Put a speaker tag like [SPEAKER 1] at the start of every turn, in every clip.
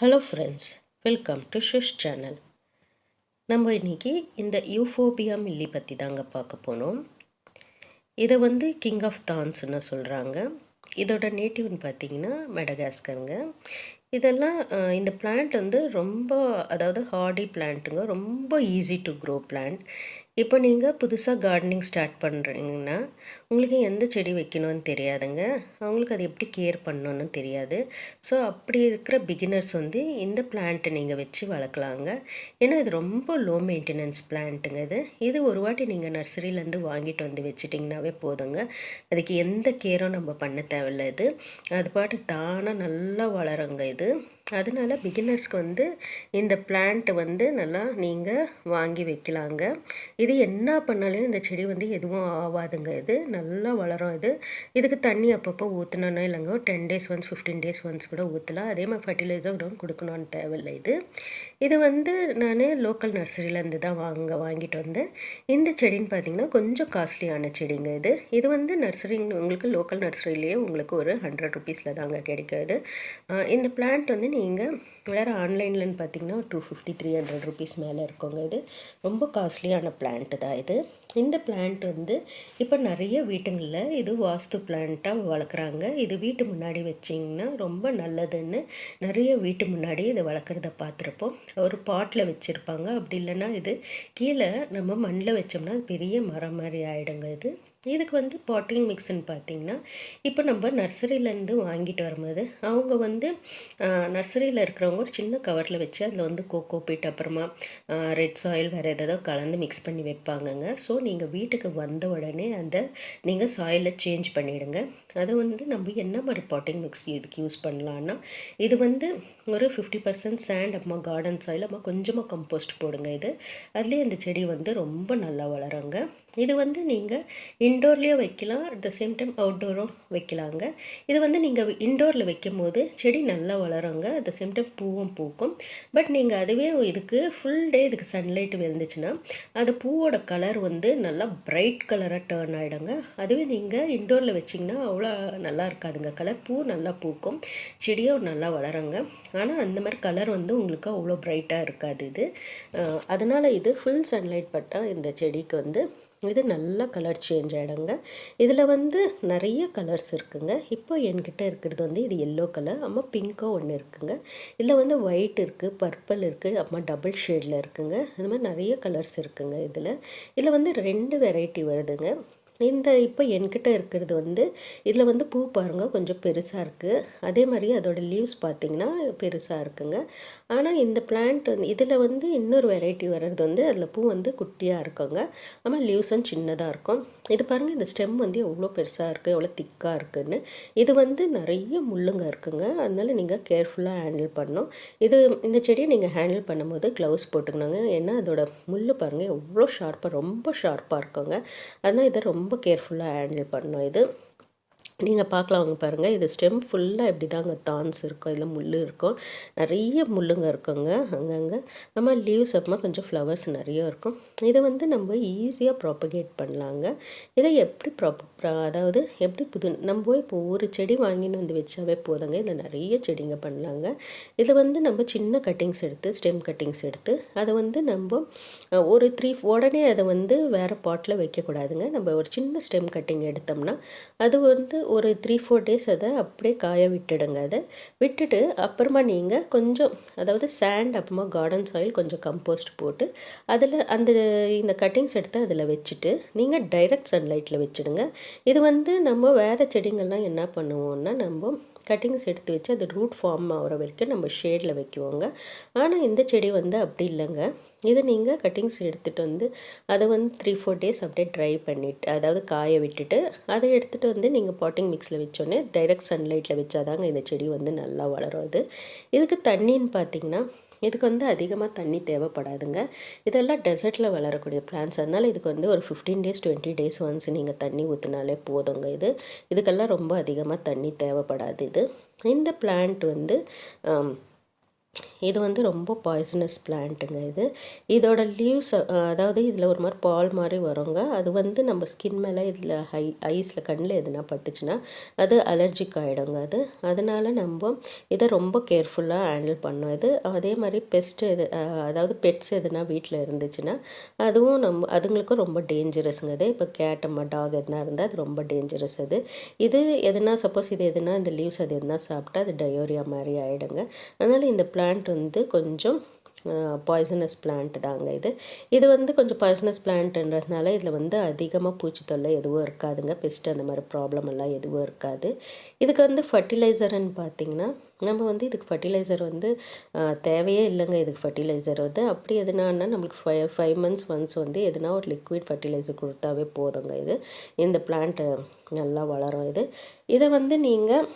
[SPEAKER 1] Hello friends welcome to Shish channel நம்ம இன்றைக்கி இந்த யூஃபோபியா மில்லி பற்றி தாங்க பார்க்க போனோம். இதை வந்து கிங் ஆஃப் தான்ஸ்னு சொல்கிறாங்க இதோட நேட்டிவ்னு பார்த்தீங்கன்னா மெடகாஸ்கருங்க இதெல்லாம் இந்த பிளான்ட் வந்து ரொம்ப அதாவது ஹார்டி பிளான்ட்டுங்க ரொம்ப ஈஸி டு க்ரோ பிளான்ட் இப்போ நீங்கள் புதுசாக கார்டனிங் ஸ்டார்ட் பண்ணுறீங்கன்னா உங்களுக்கு எந்த செடி வைக்கணும்னு தெரியாதுங்க. அவங்களுக்கு அது எப்படி கேர் பண்ணணும்னு தெரியாது. ஸோ அப்படி இருக்கிற பிகினர்ஸ் வந்து இந்த பிளான்ட்டை நீங்கள் வச்சு வளர்க்கலாங்க. ஏன்னா இது ரொம்ப லோ மெயின்டெனன்ஸ் பிளான்ட்டுங்க இது. இது ஒரு வாட்டி நீங்கள் நர்சரியிலேருந்து வாங்கிட்டு வந்து வச்சிட்டிங்கனாவே போதுங்க. அதுக்கு எந்த கேரும் நம்ம பண்ண தேவையில்ல இது. அது பாட்டு தானாக நல்லா வளருங்க இது. அதனால பிகினர்ஸ்க்கு வந்து இந்த பிளான்ட் வந்து நல்லா நீங்கள் வாங்கி வைக்கலாங்க. இது என்ன பண்ணாலும் இந்த செடி வந்து எதுவும் ஆகாதுங்க இது நல்லா வளரும் இது. இதுக்கு தண்ணி அப்பப்போ ஊற்றணும்னா இல்லைங்க. Ten days once fifteen days once கூட ஊற்றலாம் அதே மாதிரி ஃபர்டிலைசர் கூட கொடுக்கணும்னு தேவையில்லை இது. இது வந்து நான் லோக்கல் நர்சரியிலேருந்து தான் வாங்க வாங்கிட்டு வந்தேன். இந்த செடின்னு பார்த்தீங்கன்னா கொஞ்சம் காஸ்ட்லியான செடிங்க இது. இது வந்து நர்சரி உங்களுக்கு லோக்கல் நர்சரியிலேயே உங்களுக்கு ஒரு ஹண்ட்ரட் ருபீஸில் தாங்க கிடைக்காது. இந்த பிளான்ட் வந்து நீங்கள் வேறு ஆன்லைன்லன்னு பார்த்தீங்கன்னா two fifty three hundred rupees மேலே இருக்குங்க இது. ரொம்ப காஸ்ட்லியான பிளான்ட்டு தான் இது. இந்த பிளான்ட் வந்து இப்போ நிறைய வீட்டுங்களில் இது வாஸ்து பிளான்ட்டாக வளர்க்குறாங்க. இது வீட்டு முன்னாடி வச்சிங்கன்னா ரொம்ப நல்லதுன்னு நிறைய வீட்டு முன்னாடி இதை வளர்க்குறத பார்த்துருப்போம். ஒரு பாட்டில் வச்சுருப்பாங்க. அப்படி இல்லைன்னா இது கீழே நம்ம மண்ணில் வச்சோம்னா அது பெரிய மரம் மாதிரி ஆகிடுங்க இது. இதுக்கு வந்து பாட்டிங் மிக்ஸ்ன்னு பார்த்தீங்கன்னா இப்போ நம்ம நர்சரியிலேருந்து வாங்கிட்டு வரும்போது அவங்க வந்து நர்சரியில் இருக்கிறவங்க ஒரு சின்ன கவரில் வச்சு அதில் வந்து கோகோ பீட் அப்புறமா ரெட் சாயில் வேறு எதாவது கலந்து மிக்ஸ் பண்ணி வைப்பாங்கங்க. ஸோ நீங்கள் வீட்டுக்கு வந்த உடனே அந்த நீங்கள் சாயிலை சேஞ்ச் பண்ணிவிடுங்க அது வந்து நம்ம என்ன மாதிரி பாட்டிங் மிக்ஸ் இதுக்கு யூஸ் பண்ணலான்னா இது வந்து ஒரு ஃபிஃப்டி பர்சன்ட் சேண்ட் அம்மா கார்டன் சாயில் அம்மா கொஞ்சமாக கம்போஸ்ட் போடுங்க இது. அதுலேயே இந்த செடி வந்து ரொம்ப நல்லா வளருங்க. இது வந்து நீங்கள் இன்டோர்லேயும் வைக்கலாம் அட் த சேம் டைம் அவுட்டோரும் வைக்கலாங்க. இது வந்து நீங்கள் இன்டோரில் வைக்கும் போது செடி நல்லா வளருங்க அட் த சேம் டைம் பூவும் பூக்கும். பட் நீங்கள் அதுவே இதுக்கு ஃபுல் டே இதுக்கு சன்லைட் விழுந்துச்சுன்னா அது பூவோட கலர் வந்து நல்லா பிரைட் கலராக டேர்ன் ஆகிடுங்க அதுவே நீங்கள் இன்டோரில் வச்சிங்கன்னா அவ்வளோ நல்லா இருக்காதுங்க. கலர் பூ நல்லா பூக்கும் செடியும் நல்லா வளருங்க. ஆனால் அந்த மாதிரி கலர் வந்து உங்களுக்கு அவ்வளோ பிரைட்டாக இருக்காது இது. அதனால் இது ஃபுல் சன்லைட் பட்டால் இந்த செடிக்கு வந்து இது நல்லா கலர் சேஞ்ச் ஆகிடுங்க இதில் வந்து நிறைய கலர்ஸ் இருக்குங்க. இப்போ என்கிட்ட இருக்கிறது வந்து இது எல்லோ கலர் அம்மா பிங்க்காக ஒன்று இருக்குங்க. இதில் வந்து ஒயிட் இருக்குது பர்பிள் இருக்குது அம்மா டபுள் ஷேடில் இருக்குங்க. இந்த மாதிரி நிறைய கலர்ஸ் இருக்குங்க இதில். இதில் வந்து ரெண்டு வெரைட்டி வருதுங்க. இந்த இப்போ என்கிட்ட இருக்கிறது வந்து இதில் வந்து பூ பாருங்கள் கொஞ்சம் பெருசாக இருக்குது அதே மாதிரி அதோடய லீவ்ஸ் பார்த்தீங்கன்னா பெருசாக இருக்குங்க. ஆனால் இந்த பிளான்ட் வந்து இதில் வந்து இன்னொரு வெரைட்டி வர்றது வந்து அதில் பூ வந்து குட்டியாக இருக்குங்க. ஆமாம் லீவ்ஸும் சின்னதாக இருக்கும். இது பாருங்கள் இந்த ஸ்டெம் வந்து எவ்வளோ பெருசாக இருக்குது எவ்வளோ திக்காக இருக்குன்னு. இது வந்து நிறைய முள்ளுங்க இருக்குங்க. அதனால நீங்கள் கேர்ஃபுல்லாக ஹேண்டில் பண்ணணும். இது இந்த செடியை நீங்கள் ஹேண்டில் பண்ணும்போது க்ளவுஸ் போட்டுக்கணுங்க. ஏன்னா அதோட முள் பாருங்கள் எவ்வளோ ஷார்ப்பாக ரொம்ப ஷார்ப்பாக இருக்குங்க. அதனால் இதை ரொம்ப ரொம்ப கேர்ஃபுல்லாக ஹேண்டில் பண்ணணும் இது. நீங்கள் பார்க்கலாம் வாங்க பாருங்கள் இது ஸ்டெம் ஃபுல்லாக இப்படி தாங்க தான்ஸ் இருக்கும். இதில் முள் இருக்கும். நிறைய முள்ளுங்க இருக்குங்க. அங்கங்கே. நம்ம லீவ்ஸ் அப்புறமா கொஞ்சம் ஃப்ளவர்ஸ் நிறைய இருக்கும். இதை வந்து நம்ம ஈஸியாக ப்ராப்பகேட் பண்ணலாங்க. இதை எப்படி ப்ராப் அதாவது எப்படி புது நம்ம இப்போ ஒரு செடி வாங்கின்னு வந்து வச்சாவே போதுங்க. இதில் நிறைய செடிங்க பண்ணலாங்க. இதை வந்து நம்ம சின்ன கட்டிங்ஸ் எடுத்து ஸ்டெம் கட்டிங்ஸ் எடுத்து அதை வந்து நம்ம ஒரு த்ரீ உடனே அதை வந்து வேறு பாட்டில் வைக்கக்கூடாதுங்க. நம்ம ஒரு சின்ன ஸ்டெம் கட்டிங் எடுத்தோம்னா அது வந்து ஒரு த்ரீ ஃபோர் டேஸ் அதை அப்படியே காய விட்டுடுங்க. அதை விட்டுட்டு அப்புறமா நீங்கள் கொஞ்சம் அதாவது சேண்ட் அப்புறமா கார்டன் சாயில் கொஞ்சம் கம்போஸ்ட் போட்டு அதில் அந்த இந்த கட்டிங்ஸ் எடுத்து அதில் வச்சுட்டு நீங்கள் டைரக்ட் சன்லைட்டில் வச்சுடுங்க. இது வந்து நம்ம வேறு செடிங்கள்லாம் என்ன பண்ணுவோம்னா நம்ம கட்டிங்ஸ் எடுத்து வச்சு அது ரூட் ஃபார்ம் ஆகிற வரைக்கும் நம்ம ஷேடில் வைக்குவோங்க. ஆனால் இந்த செடி வந்து அப்படி இல்லைங்க. இதை நீங்கள் கட்டிங்ஸ் எடுத்துகிட்டு வந்து அதை வந்து த்ரீ ஃபோர் டேஸ் அப்படியே ட்ரை பண்ணிவிட்டு அதாவது காய விட்டுட்டு அதை எடுத்துகிட்டு வந்து நீங்கள் பாட்டிங் மிக்ஸில் வச்சோன்னே டைரக்ட் சன்லைட்டில் வச்சாதாங்க இந்த செடி வந்து நல்லா வளரும் அது. இதுக்கு தண்ணின்னு பார்த்தீங்கன்னா இதுக்கு வந்து அதிகமாக தண்ணி தேவைப்படாதுங்க. இதெல்லாம் டெசர்ட்டில் வளரக்கூடிய பிளான்ஸ் அதனால் இதுக்கு வந்து ஒரு fifteen days twenty days once நீங்கள் தண்ணி ஊற்றினாலே போதுங்க இது. இதுக்கெல்லாம் ரொம்ப அதிகமாக தண்ணி தேவைப்படாது இது. இந்த பிளான்ட் வந்து இது வந்து ரொம்ப பாய்சனஸ் பிளான்ட்டுங்க இது. இதோட லீவ்ஸ் அதாவது இதில் ஒரு மாதிரி பால் மாதிரி வருங்க. அது வந்து நம்ம ஸ்கின் மேலே இதில் ஹை ஐஸில் கண்ணில் எதுனா பட்டுச்சுன்னா அது அலர்ஜிக் ஆகிடுங்க அது. அதனால் நம்ம இதை ரொம்ப கேர்ஃபுல்லாக ஹேண்டில் பண்ணோம் இது அதே மாதிரி பெஸ்ட் எது அதாவது பெட்ஸ் எதுனா வீட்டில் இருந்துச்சுன்னா அதுவும் நம்ம அதுங்களுக்கும் ரொம்ப டேஞ்சரஸுங்க இது. இப்போ கேட்டம்மா டாக் எதுனா இருந்தால் அது ரொம்ப டேஞ்சரஸ் அது இது எதுனா சப்போஸ் இது எதுனா இந்த லீவ்ஸ் அது எதுனா சாப்பிட்டா அது டயோரியா மாதிரி ஆகிடுங்க அதனால் இந்த பிளான்ட் வந்து கொஞ்சம் பாய்சனஸ் பிளான்ட் தாங்க இது. இது வந்து கொஞ்சம் பாய்சனஸ் பிளான்ட்ன்றதுனால இதில் வந்து அதிகமாக பூச்சி தொல்லை எதுவும் இருக்காதுங்க. பெஸ்ட் அந்த மாதிரி ப்ராப்ளம் எல்லாம் எதுவும் இருக்காது. இதுக்கு வந்து ஃபர்டிலைசர்னு பார்த்திங்கன்னா நம்ம வந்து இதுக்கு ஃபர்டிலைசர் வந்து தேவையே இல்லைங்க. இதுக்கு ஃபர்டிலைசர் வந்து அப்படி எதுனான்னா நம்மளுக்கு ஃபைவ் ஃபைவ் மந்த்ஸ் ஒன்ஸ் வந்து எதுனா ஒரு லிக்விட் ஃபர்டிலைசர் கொடுத்தாவே போதுங்க இது. இந்த பிளான்ட்டு நல்லா வளரும் இது. இதை வந்து நீங்கள்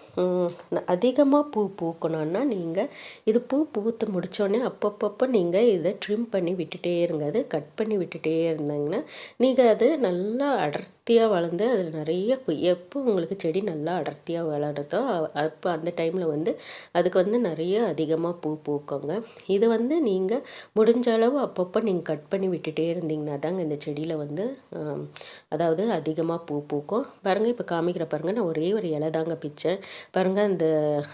[SPEAKER 1] அதிகமாக பூ பூக்கணுன்னா நீங்கள் இது பூ பூத்து முடித்தோடனே அப்பப்பப்போ நீங்கள் இதை ட்ரிம் பண்ணி விட்டுட்டே இருங்க. அது கட் பண்ணி விட்டுட்டே இருந்தாங்கன்னா நீங்கள் அது நல்லா அடர்த்தியாக வளர்ந்து அதில் நிறைய எப்போ உங்களுக்கு செடி நல்லா அடர்த்தியாக வளருதோ அப்போ அந்த டைமில் வந்து அதுக்கு வந்து நிறைய அதிகமாக பூ பூக்குங்க. இது வந்து நீங்கள் முடிஞ்ச அளவு அப்பப்போ நீங்கள் கட் பண்ணி விட்டுட்டே இருந்தீங்கன்னா தாங்க இந்த செடியில் வந்து அதாவது அதிகமாக பூ பூக்கும். பாருங்கள் இப்போ காமிக்கிற பாருங்கள் நான் ஒரே ஒரு இலை தாங்க பிச்சேன். பாருங்கள் அந்த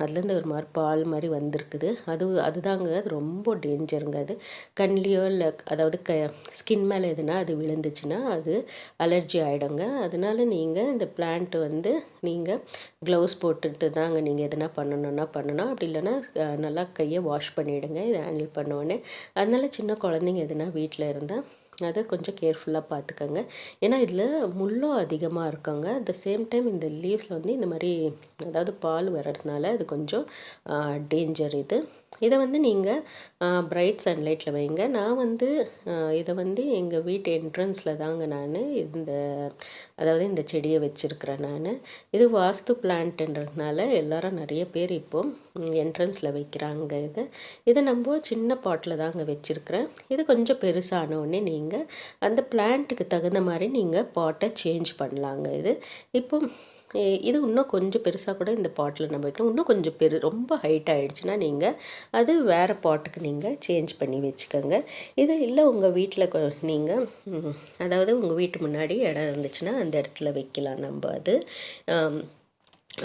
[SPEAKER 1] அதுலேருந்து ஒரு மாதிரி பால் மாதிரி வந்திருக்குது. அது அதுதாங்க அது ரொம்ப டேஞ்சருங்க அது. கண்லேயோ இல்லை அதாவது க ஸ்கின் மேலே எதுனா அது விழுந்துச்சுன்னா அது அலர்ஜி ஆகிடுங்க அதனால் நீங்கள் இந்த பிளான்ட்டு வந்து நீங்கள் க்ளவுஸ் போட்டுட்டு தாங்க நீங்கள் எதுனா பண்ணணுன்னா பண்ணணும். அப்படி இல்லைன்னா நல்லா கையை வாஷ் பண்ணிவிடுங்க இதை ஹேண்டில் பண்ணுவோன்னே அதனால் சின்ன குழந்தைங்க எதுனா வீட்டில் இருந்தால் அதை கொஞ்சம் கேர்ஃபுல்லாக பார்த்துக்கோங்க. ஏன்னா இதில் முள்ளும் அதிகமாக இருக்குங்க. அட் த சேம் டைம் இந்த லீவ்ஸில் வந்து இந்த மாதிரி அதாவது பால் வர்றதுனால அது கொஞ்சம் டேஞ்சர் இது. இதை வந்து நீங்கள் பிரைட் சன்லைட்டில் வைங்க. நான் வந்து இதை வந்து எங்கள் வீட்டு என்ட்ரன்ஸில் தாங்க நான் இந்த அதாவது இந்த செடியை வச்சுருக்கிறேன் நான். இது வாஸ்து பிளான்ட்டுன்றதுனால எல்லாரும் நிறைய பேர் இப்போ என்ட்ரன்ஸில் வைக்கிறாங்க இதை. இதை நம்ம சின்ன பாட்டில் தாங்க வச்சுருக்கிறேன். இது கொஞ்சம் பெருசான உடனே நீங்கள் அந்த பிளான்ட்டுக்கு தகுந்த மாதிரி நீங்கள் பாட்டை சேஞ்ச் பண்ணலாங்க இது. இப்போ இது இன்னும் கொஞ்சம் பெருசாக கூட இந்த பாட்டில் நம்ம வைக்கலாம். இன்னும் கொஞ்சம் பெரு ரொம்ப ஹைட் ஆகிடுச்சுன்னா நீங்கள் அது வேறு பாட்டுக்கு நீங்கள் சேஞ்ச் பண்ணி வச்சுக்கோங்க. இது இல்லை உங்கள் வீட்டில் நீங்கள் அதாவது உங்கள் வீட்டு முன்னாடி இடம் இருந்துச்சுன்னா அந்த இடத்துல வைக்கலாம் நம்ம அது.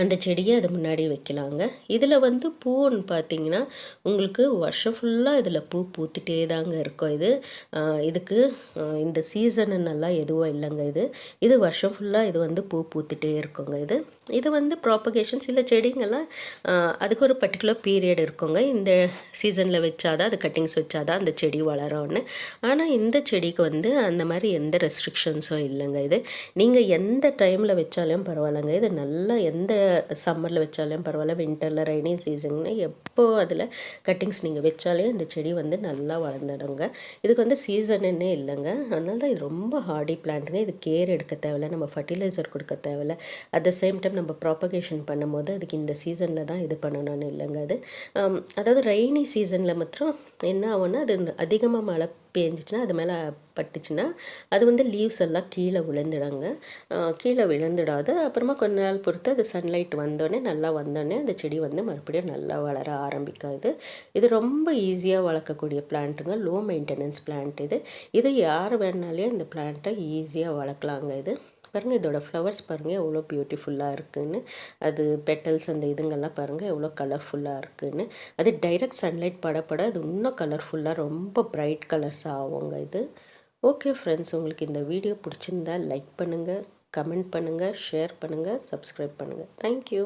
[SPEAKER 1] அந்த செடியை அது முன்னாடி வைக்கலாங்க. இதில் வந்து பூன்னு பார்த்தீங்கன்னா உங்களுக்கு வருஷம் ஃபுல்லாக இதில் பூ பூத்துட்டே தாங்க இருக்கும் இது. இதுக்கு இந்த நல்லா எதுவும் இல்லைங்க இது. இது வருஷம் ஃபுல்லாக இது வந்து பூ பூத்துட்டே இருக்குங்க இது. இது வந்து ப்ராப்பகேஷன் சில செடிங்கள்லாம் அதுக்கு ஒரு பர்டிகுலர் பீரியட் இருக்குங்க. இந்த சீசனில் வச்சாதான் அது கட்டிங்ஸ் வச்சாதான் அந்த செடி வளரும்னு. ஆனால் இந்த செடிக்கு வந்து அந்த மாதிரி எந்த ரெஸ்ட்ரிக்ஷன்ஸும் இல்லைங்க இது. நீங்கள் எந்த டைமில் வச்சாலும் பரவாயில்லைங்க. இது நல்லா எந்த சம்மரில் வச்சாலும் பரவாயில்ல. வின்டரில் ரெய்னி சீசன்னு எப்போ அதில் கட்டிங்ஸ் நீங்கள் வச்சாலே இந்த செடி வந்து நல்லா வளர்ந்துடுங்க. இதுக்கு வந்து சீசனுன்னே இல்லைங்க. அதனால தான் இது ரொம்ப ஹார்டி பிளான்ட்டுங்க இது கேர் எடுக்க தேவையில்ல. நம்ம ஃபர்டிலைசர் கொடுக்க தேவையில்ல. அட் த சேம் டைம் நம்ம ப்ராப்பகேஷன் பண்ணும்போது அதுக்கு இந்த சீசனில் தான் இது பண்ணணும்னு இல்லைங்க அது. அதாவது ரெய்னி சீசனில் மாத்திரம் என்ன ஆகும்னா அது அதிகமாக மழை பேஞ்சிச்சுன்னா அது மேலே பட்டுச்சுன்னா அது வந்து லீவ்ஸ் எல்லாம் கீழே விழுந்துடுங்க. கீழே விழுந்துடாது. அப்புறமா கொஞ்ச நாள் பொறுத்து அது சன்லைட் வந்தோடனே நல்லா வந்தோடனே அந்த செடி வந்து மறுபடியும் நல்லா வளர ஆரம்பிக்காது இது. ரொம்ப ஈஸியாக வளர்க்கக்கூடிய பிளான்ட்டுங்க லோ மெயின்டெனன்ஸ் பிளான்ட் இது. இது யார் வேணாலே இந்த பிளான்ட்டை ஈஸியாக வளர்க்கலாங்க இது. பாருங்கள் இதோட ஃப்ளவர்ஸ் பாருங்கள் எவ்வளோ பியூட்டிஃபுல்லாக இருக்குதுன்னு அது பெட்டல்ஸ் அந்த இதுங்கெல்லாம் பாருங்கள் எவ்வளோ கலர்ஃபுல்லாக இருக்குதுன்னு அது டைரக்ட் சன்லைட் படப்பட அது இன்னும் கலர்ஃபுல்லாக ரொம்ப ப்ரைட் கலர்ஸ் ஆகுங்க இது. ஓகே ஃப்ரெண்ட்ஸ் உங்களுக்கு இந்த வீடியோ பிடிச்சிருந்தா லைக் பண்ணுங்கள் கமெண்ட் பண்ணுங்கள் ஷேர் பண்ணுங்கள் சப்ஸ்கிரைப் பண்ணுங்கள் தேங்க்யூ